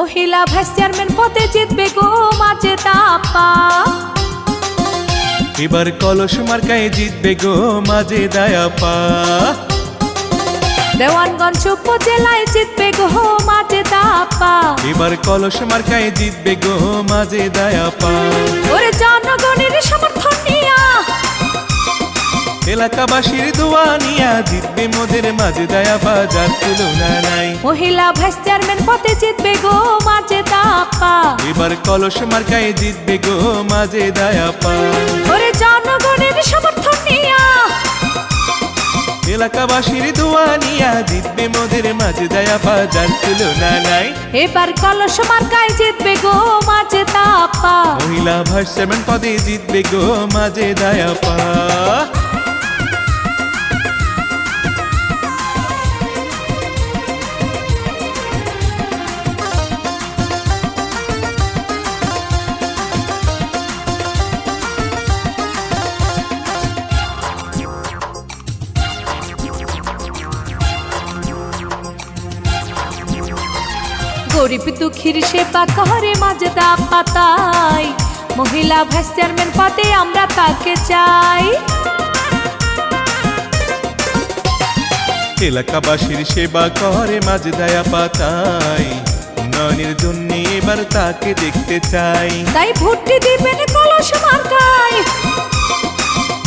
মহিলা vice chairman পথে জিতবে গো মাঝে দাপা। এবার কলস মার্কায় জিতবে গো মাঝে দায়াপা। দেওয়ানগঞ্জ উপজেলায় জিতবে গো মাঝে তাপা এবার কলস মার্কায় জিতবে গো মাঝে দায়াপা। এলাকাবাসীর দোয়া নিয়া জিতবে মোদের মাঝে দায়াপা যার তুলনা নাই। মহিলা ভাইস চেয়ারম্যান পদে জিতবে গো মাঝে তাপা এবার কলস মার্কায় জিতবে গো মাঝে দায়াপা ওরে জনগণের সমর্থন নিয়া। এলাকাবাসীর দোয়া নিয়া জিতবে মোদের মাঝে দায়াপা যার তুলনা নাই। এবার কলস মার্কায় জিতবে গো মাঝে তাপা মহিলা ভাইস চেয়ারম্যান পদে জিতবে গো মাঝে দায়াপা গরিব দুঃখীর সেবা করে মাঝে দা পাতাই মহিলা ভাইস চেয়ারম্যান পদে আমরা তাকে চাই। এলাকাবাসীর সেবা করে মাঝে দায়া পাতাই উন্নয়নের জন্য এবার তাকে দেখতে চাই। তাই ভোটটি দিবেন কলস মার্কায়।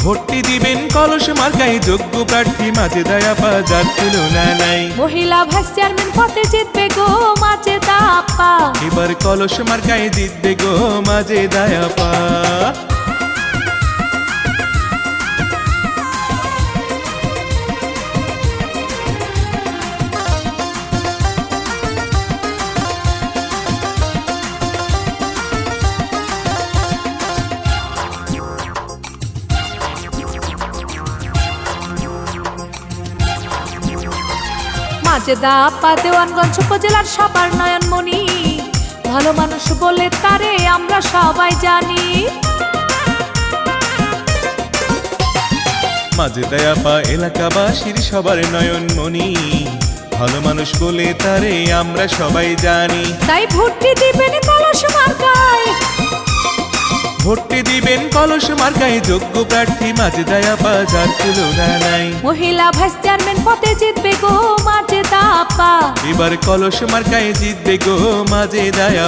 ভোটটি দিবেন কলস মার্কাই যোগ্য প্রার্থী মাঝে দয়া পা যার তুলনা নাই। মহিলা ভাইস চেয়ারম্যান পথে জিতবে গো মাঝে দাপা। এবার কলস মার্কাই জিতবে গো মাঝে দয়া পা। মাঝে আপা দেওয়ানগঞ্জ উপজেলার সবার নয়নমণি। ভালো মানুষ বলে তারে আমরা সবাই জানি। মাজেদা আপা এলাকাবাসীর সবার নয়নমণি। ভালো মানুষ বলে তারে আমরা সবাই জানি। তাই ভর্তি দিবেন কলস ভোটটি দিবেন কলস মার্কায় যোগ্য প্রার্থী মাঝে দয়া পা তুলনা নাই। মহিলা ভাইস চেয়ারম্যান পদে জিতবে গো মাঝে দাপা এবার কলস মার্কায় জিতবে গো মাঝে দায়া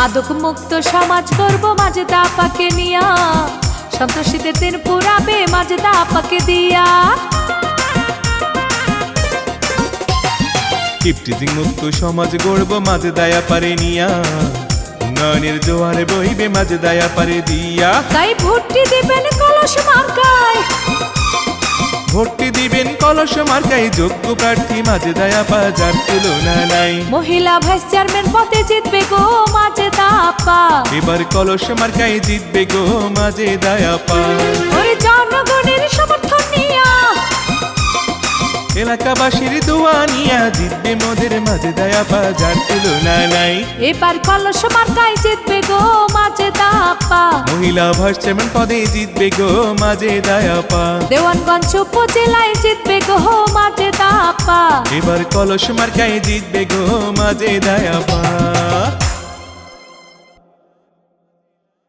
মাদক মুক্ত সমাজ করব মাঝে দাপাকে নিয়া। সন্ত্রাসীদের দিন পুরাবে মাঝে দাপাকে দিয়া। কিপটিজিং মুক্ত সমাজ গড়ব মাঝে দায়া পারে নিয়া। উন্নয়নের জোয়ারে বইবে মাঝে দায়া পারে দিয়া। তাই ভোটটি দিবেন কলস মার্কায়। ভোটটি দিবেন কলস মার্কায় যোগ্য প্রার্থী মাঝে দায়া পা যার তুলনা নাই। মহিলা ভাইস চেয়ারম্যান পদে জিতবে এবার কলস মার্কায় জিতবে গো মাঝে দায়া পা ওরে জনগণের সমর্থন নিয়া। এলাকাবাসীর দোয়া নিয়া জিতবে মোদের মাঝে দায়া পা যার তুলনা নাই। এবার কলস মার্কায় জিতবে গো মাঝে দাপা মহিলা চেয়ারম্যান পদে জিতবে গো মাঝে দায়া পা দেওয়ানগঞ্জ উপজেলায় জিতবে গো মাঝে দাপা এবার কলস মার্কায় জিতবে গো মাঝে দায়া পা